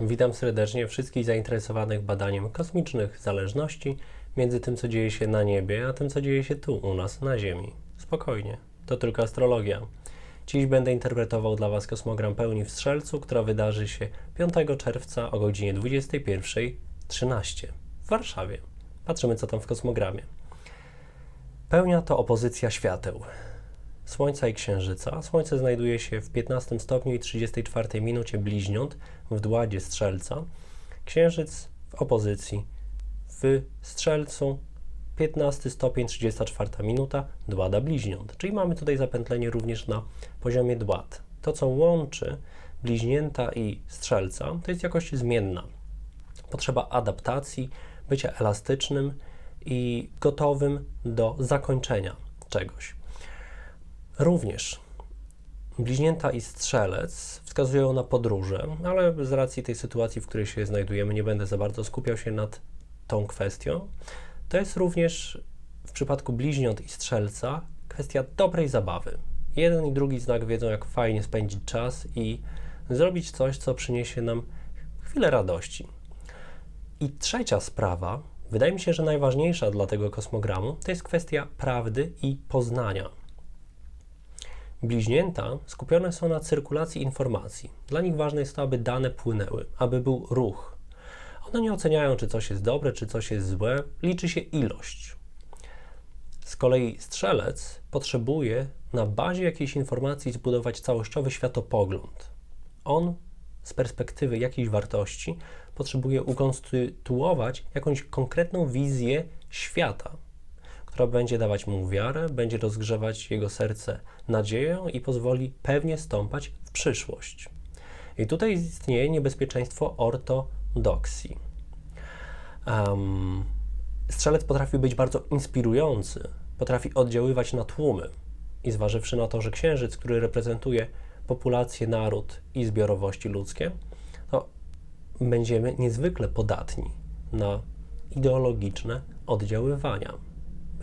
Witam serdecznie wszystkich zainteresowanych badaniem kosmicznych zależności między tym, co dzieje się na niebie, a tym, co dzieje się tu, u nas, na Ziemi. Spokojnie, to tylko astrologia. Dziś będę interpretował dla Was kosmogram pełni w Strzelcu, która wydarzy się 5 czerwca o godzinie 21.13 w Warszawie. Patrzymy, co tam w kosmogramie. Pełnia to opozycja świateł. Słońca i Księżyca. Słońce znajduje się w 15 stopniu i 34 minucie bliźniąt w dładzie Strzelca. Księżyc w opozycji w Strzelcu 15 stopień 34 minuta dłada bliźniąt. Czyli mamy tutaj zapętlenie również na poziomie dład. To, co łączy bliźnięta i Strzelca, to jest jakość zmienna. Potrzeba adaptacji, bycia elastycznym i gotowym do zakończenia czegoś. Również bliźnięta i strzelec wskazują na podróże, ale z racji tej sytuacji, w której się znajdujemy, nie będę za bardzo skupiał się nad tą kwestią. To jest również w przypadku bliźniąt i strzelca kwestia dobrej zabawy. Jeden i drugi znak wiedzą, jak fajnie spędzić czas i zrobić coś, co przyniesie nam chwilę radości. I trzecia sprawa, wydaje mi się, że najważniejsza dla tego kosmogramu, to jest kwestia prawdy i poznania. Bliźnięta skupione są na cyrkulacji informacji. Dla nich ważne jest to, aby dane płynęły, aby był ruch. One nie oceniają, czy coś jest dobre, czy coś jest złe, liczy się ilość. Z kolei strzelec potrzebuje na bazie jakiejś informacji zbudować całościowy światopogląd. On z perspektywy jakiejś wartości potrzebuje ukonstytuować jakąś konkretną wizję świata, która będzie dawać mu wiarę, będzie rozgrzewać jego serce nadzieją i pozwoli pewnie stąpać w przyszłość. I tutaj istnieje niebezpieczeństwo ortodoksji. Um, strzelec potrafi być bardzo inspirujący, potrafi oddziaływać na tłumy. I zważywszy na to, że księżyc, który reprezentuje populację, naród i zbiorowości ludzkie, to będziemy niezwykle podatni na ideologiczne oddziaływania.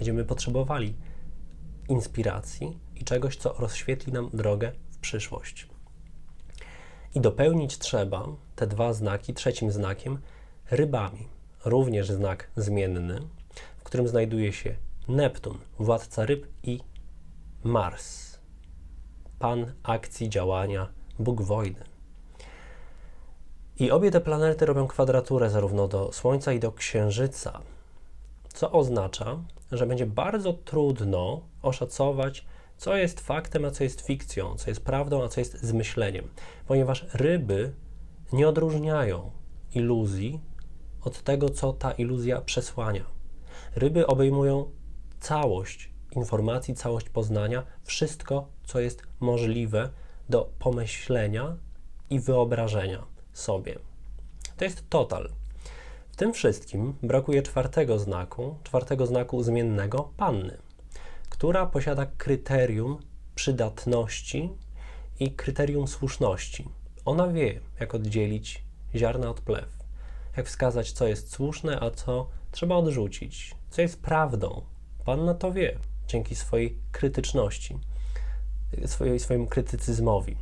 Będziemy potrzebowali inspiracji i czegoś, co rozświetli nam drogę w przyszłość. I dopełnić trzeba te dwa znaki trzecim znakiem rybami. Również znak zmienny, w którym znajduje się Neptun, władca ryb i Mars, pan akcji, działania, Bóg wojny. I obie te planety robią kwadraturę zarówno do Słońca i do Księżyca, co oznacza, że będzie bardzo trudno oszacować, co jest faktem, a co jest fikcją, co jest prawdą, a co jest zmyśleniem, ponieważ ryby nie odróżniają iluzji od tego, co ta iluzja przesłania. Ryby obejmują całość informacji, całość poznania, wszystko, co jest możliwe do pomyślenia i wyobrażenia sobie. To jest total. Tym wszystkim brakuje czwartego znaku, czwartego znaku zmiennego panny, która posiada kryterium przydatności i kryterium słuszności. Ona wie, jak oddzielić ziarna od plew, jak wskazać, co jest słuszne, a co trzeba odrzucić, co jest prawdą. Panna to wie dzięki swojej krytyczności, swojej, swojemu krytycyzmowi.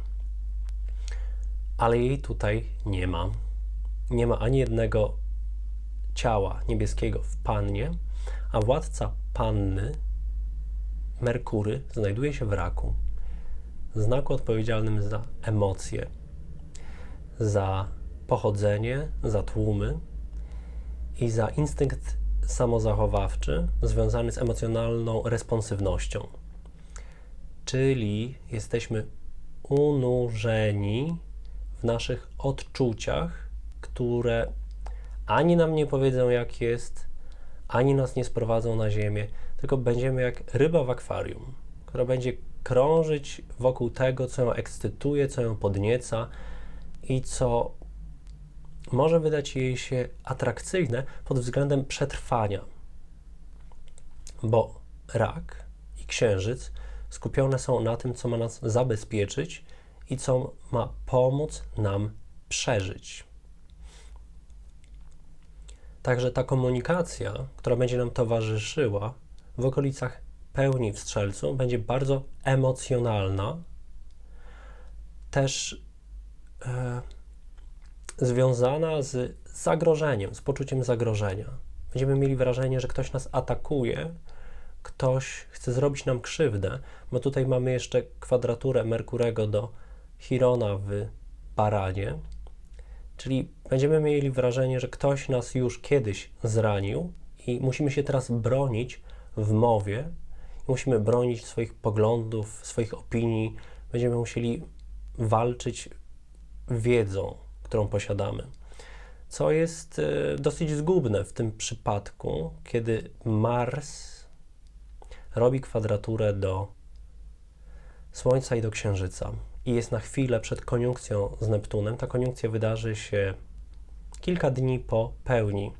Ale jej tutaj nie ma. Nie ma ani jednego ciała niebieskiego w pannie, a władca panny, Merkury, znajduje się w raku, znaku odpowiedzialnym za emocje, za pochodzenie, za tłumy i za instynkt samozachowawczy związany z emocjonalną responsywnością. Czyli jesteśmy unurzeni w naszych odczuciach, które ani nam nie powiedzą, jak jest, ani nas nie sprowadzą na ziemię, tylko będziemy jak ryba w akwarium, która będzie krążyć wokół tego, co ją ekscytuje, co ją podnieca i co może wydać jej się atrakcyjne pod względem przetrwania. Bo rak i księżyc skupione są na tym, co ma nas zabezpieczyć i co ma pomóc nam przeżyć. Także ta komunikacja, która będzie nam towarzyszyła w okolicach pełni w strzelcu, będzie bardzo emocjonalna. Też e, związana z zagrożeniem, z poczuciem zagrożenia. Będziemy mieli wrażenie, że ktoś nas atakuje, ktoś chce zrobić nam krzywdę, bo tutaj mamy jeszcze kwadraturę Merkurego do Chirona w Baranie, czyli będziemy mieli wrażenie, że ktoś nas już kiedyś zranił i musimy się teraz bronić w mowie, musimy bronić swoich poglądów, swoich opinii, będziemy musieli walczyć wiedzą, którą posiadamy. Co jest e, dosyć zgubne w tym przypadku, kiedy Mars robi kwadraturę do Słońca i do Księżyca i jest na chwilę przed koniunkcją z Neptunem. Ta koniunkcja wydarzy się kilka dni po pełni.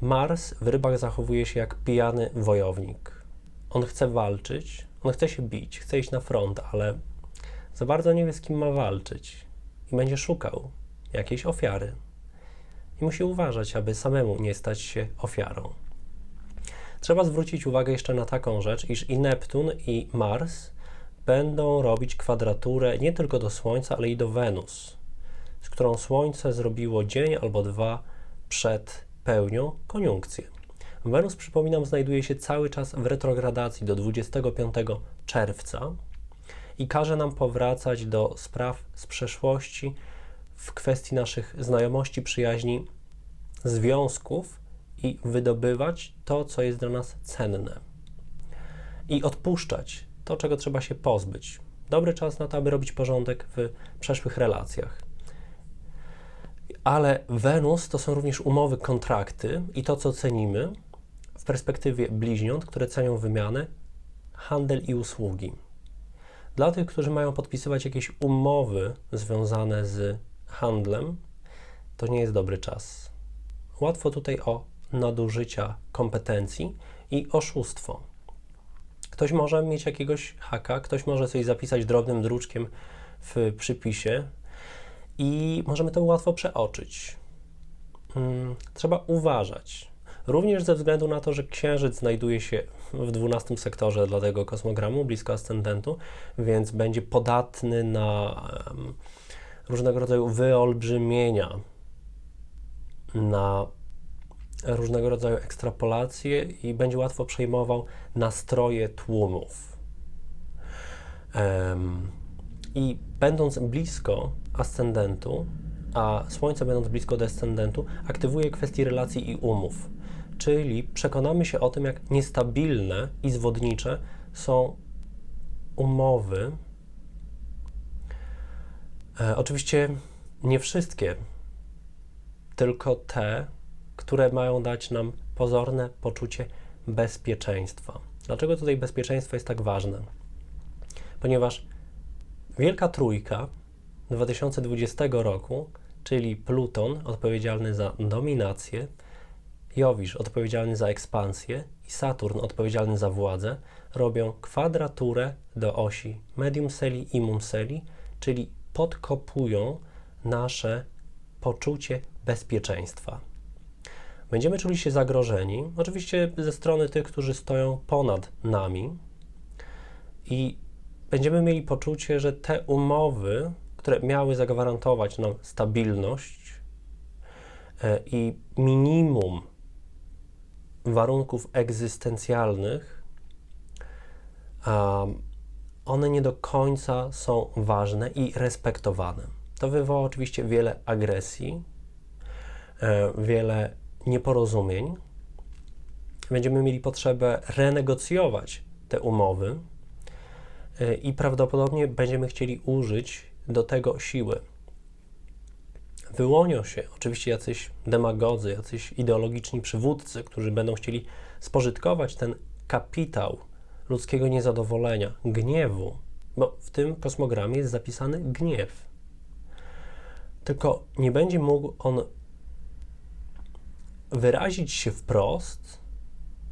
Mars w rybach zachowuje się jak pijany wojownik. On chce walczyć, on chce się bić, chce iść na front, ale za bardzo nie wie, z kim ma walczyć i będzie szukał jakiejś ofiary. I musi uważać, aby samemu nie stać się ofiarą. Trzeba zwrócić uwagę jeszcze na taką rzecz, iż i Neptun, i Mars będą robić kwadraturę nie tylko do Słońca, ale i do Wenus, z którą Słońce zrobiło dzień albo dwa przed pełnią koniunkcję. Wenus, przypominam, znajduje się cały czas w retrogradacji do 25 czerwca i każe nam powracać do spraw z przeszłości w kwestii naszych znajomości, przyjaźni, związków i wydobywać to, co jest dla nas cenne. I odpuszczać to, czego trzeba się pozbyć. Dobry czas na to, aby robić porządek w przeszłych relacjach. Ale Wenus to są również umowy, kontrakty i to, co cenimy w perspektywie bliźniąt, które cenią wymianę, handel i usługi. Dla tych, którzy mają podpisywać jakieś umowy związane z handlem, to nie jest dobry czas. Łatwo tutaj o nadużycia kompetencji i oszustwo. Ktoś może mieć jakiegoś haka, ktoś może coś zapisać drobnym druczkiem w przypisie i możemy to łatwo przeoczyć. Hmm, trzeba uważać. Również ze względu na to, że Księżyc znajduje się w 12 sektorze dla tego kosmogramu, blisko ascendentu, więc będzie podatny na różnego rodzaju wyolbrzymienia, na różnego rodzaju ekstrapolacje i będzie łatwo przejmował nastroje tłumów. Um, I będąc blisko ascendentu, a Słońce będąc blisko descendentu, aktywuje kwestie relacji i umów. Czyli przekonamy się o tym, jak niestabilne i zwodnicze są umowy. E, oczywiście nie wszystkie, tylko te, które mają dać nam pozorne poczucie bezpieczeństwa. Dlaczego tutaj bezpieczeństwo jest tak ważne? Ponieważ Wielka Trójka 2020 roku, czyli Pluton odpowiedzialny za dominację, Jowisz odpowiedzialny za ekspansję i Saturn odpowiedzialny za władzę robią kwadraturę do osi medium celi i mum celi, czyli podkopują nasze poczucie bezpieczeństwa. Będziemy czuli się zagrożeni, oczywiście ze strony tych, którzy stoją ponad nami, i będziemy mieli poczucie, że te umowy, które miały zagwarantować nam stabilność e, i minimum warunków egzystencjalnych, one nie do końca są ważne i respektowane. To wywoła oczywiście wiele agresji, e, wiele nieporozumień. Będziemy mieli potrzebę renegocjować te umowy e, i prawdopodobnie będziemy chcieli użyć do tego siły. Wyłonią się oczywiście jacyś demagodzy, jacyś ideologiczni przywódcy, którzy będą chcieli spożytkować ten kapitał ludzkiego niezadowolenia, gniewu, bo w tym kosmogramie jest zapisany gniew. Tylko nie będzie mógł on wyrazić się wprost,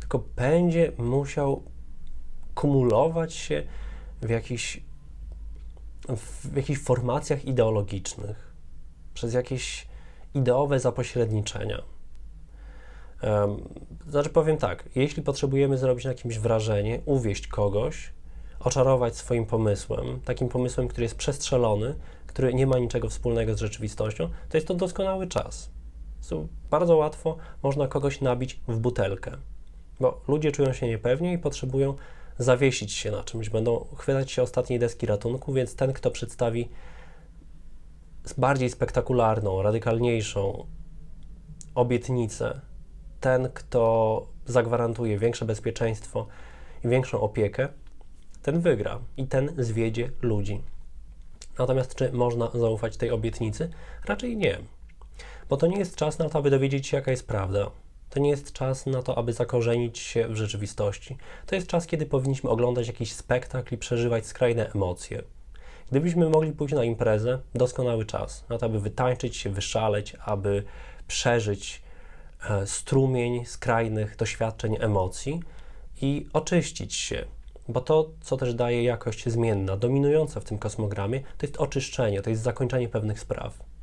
tylko będzie musiał kumulować się w jakichś, w jakichś formacjach ideologicznych przez jakieś ideowe zapośredniczenia. Znaczy powiem tak, jeśli potrzebujemy zrobić na kimś wrażenie, uwieść kogoś, oczarować swoim pomysłem, takim pomysłem, który jest przestrzelony, który nie ma niczego wspólnego z rzeczywistością, to jest to doskonały czas. Bardzo łatwo można kogoś nabić w butelkę, bo ludzie czują się niepewnie i potrzebują zawiesić się na czymś, będą chwytać się ostatniej deski ratunku, więc ten, kto przedstawi bardziej spektakularną, radykalniejszą obietnicę, ten, kto zagwarantuje większe bezpieczeństwo i większą opiekę, ten wygra i ten zwiedzie ludzi. Natomiast czy można zaufać tej obietnicy? Raczej nie. Bo to nie jest czas na to, aby dowiedzieć się, jaka jest prawda. To nie jest czas na to, aby zakorzenić się w rzeczywistości. To jest czas, kiedy powinniśmy oglądać jakiś spektakl i przeżywać skrajne emocje. Gdybyśmy mogli pójść na imprezę, doskonały czas na to, aby wytańczyć się, wyszaleć, aby przeżyć e, strumień skrajnych doświadczeń, emocji i oczyścić się. Bo to, co też daje jakość zmienna, dominująca w tym kosmogramie, to jest oczyszczenie, to jest zakończenie pewnych spraw.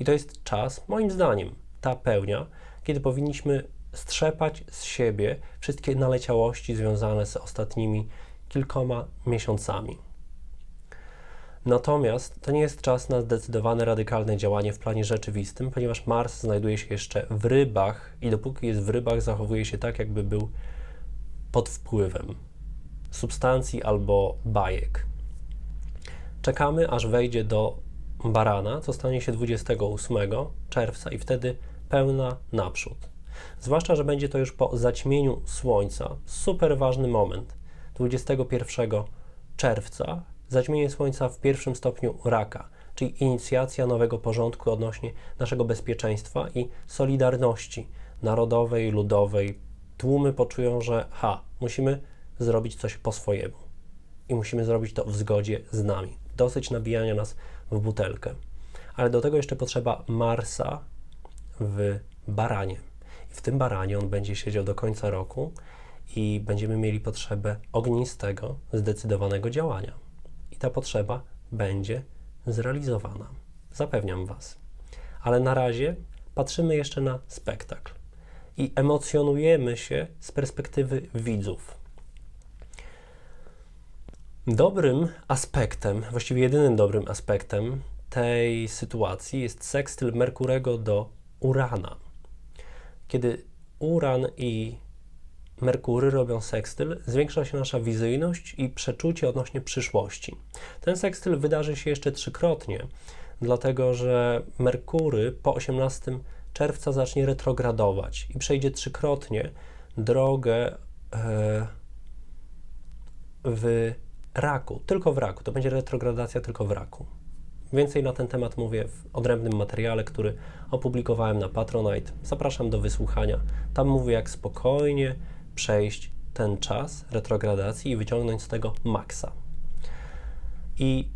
I to jest czas, moim zdaniem, ta pełnia, kiedy powinniśmy strzepać z siebie wszystkie naleciałości związane z ostatnimi kilkoma miesiącami. Natomiast to nie jest czas na zdecydowane radykalne działanie w planie rzeczywistym, ponieważ Mars znajduje się jeszcze w rybach i dopóki jest w rybach, zachowuje się tak, jakby był pod wpływem substancji albo bajek. Czekamy, aż wejdzie do barana, co stanie się 28 czerwca i wtedy pełna naprzód. Zwłaszcza, że będzie to już po zaćmieniu Słońca. Super ważny moment. 21 czerwca zaćmienie Słońca w pierwszym stopniu raka, czyli inicjacja nowego porządku odnośnie naszego bezpieczeństwa i solidarności narodowej, ludowej. Tłumy poczują, że ha, musimy zrobić coś po swojemu i musimy zrobić to w zgodzie z nami. Dosyć nabijania nas w butelkę. Ale do tego jeszcze potrzeba Marsa w baranie. W tym baranie on będzie siedział do końca roku i będziemy mieli potrzebę ognistego, zdecydowanego działania. I ta potrzeba będzie zrealizowana. Zapewniam Was. Ale na razie patrzymy jeszcze na spektakl i emocjonujemy się z perspektywy widzów. Dobrym aspektem, właściwie jedynym dobrym aspektem tej sytuacji jest sekstyl Merkurego do Urana. Kiedy Uran i Merkury robią sekstyl, zwiększa się nasza wizyjność i przeczucie odnośnie przyszłości. Ten sekstyl wydarzy się jeszcze trzykrotnie, dlatego że Merkury po 18 czerwca zacznie retrogradować i przejdzie trzykrotnie drogę e, w raku, tylko w raku. To będzie retrogradacja tylko w raku. Więcej na ten temat mówię w odrębnym materiale, który opublikowałem na Patronite. Zapraszam do wysłuchania. Tam mówię, jak spokojnie przejść ten czas retrogradacji i wyciągnąć z tego maksa. I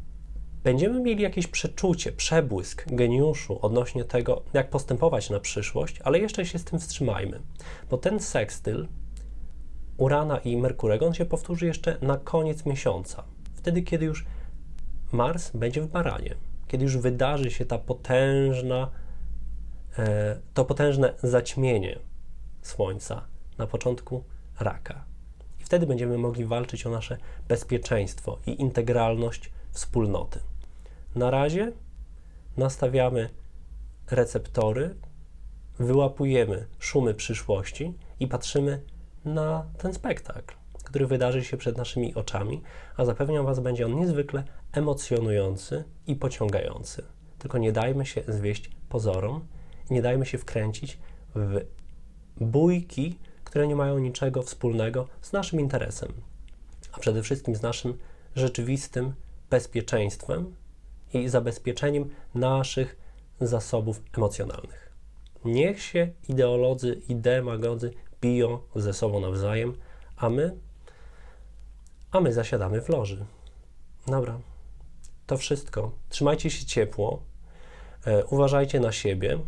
będziemy mieli jakieś przeczucie, przebłysk geniuszu odnośnie tego, jak postępować na przyszłość, ale jeszcze się z tym wstrzymajmy, bo ten sekstyl Urana i Merkurego, on się powtórzy jeszcze na koniec miesiąca. Wtedy, kiedy już Mars będzie w baranie, kiedy już wydarzy się ta potężna, e, to potężne zaćmienie Słońca na początku raka. I wtedy będziemy mogli walczyć o nasze bezpieczeństwo i integralność wspólnoty. Na razie nastawiamy receptory, wyłapujemy szumy przyszłości i patrzymy na ten spektakl, który wydarzy się przed naszymi oczami, a zapewniam Was, będzie on niezwykle emocjonujący i pociągający. Tylko nie dajmy się zwieść pozorom, nie dajmy się wkręcić w bójki, które nie mają niczego wspólnego z naszym interesem, a przede wszystkim z naszym rzeczywistym bezpieczeństwem i zabezpieczeniem naszych zasobów emocjonalnych. Niech się ideolodzy i demagodzy biją ze sobą nawzajem, a my, a my zasiadamy w loży. Dobra, to wszystko. Trzymajcie się ciepło, e, uważajcie na siebie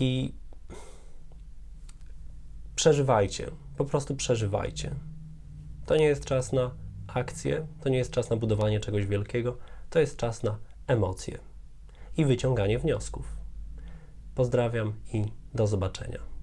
i przeżywajcie. Po prostu przeżywajcie. To nie jest czas na akcję, to nie jest czas na budowanie czegoś wielkiego, to jest czas na emocje i wyciąganie wniosków. Pozdrawiam i do zobaczenia.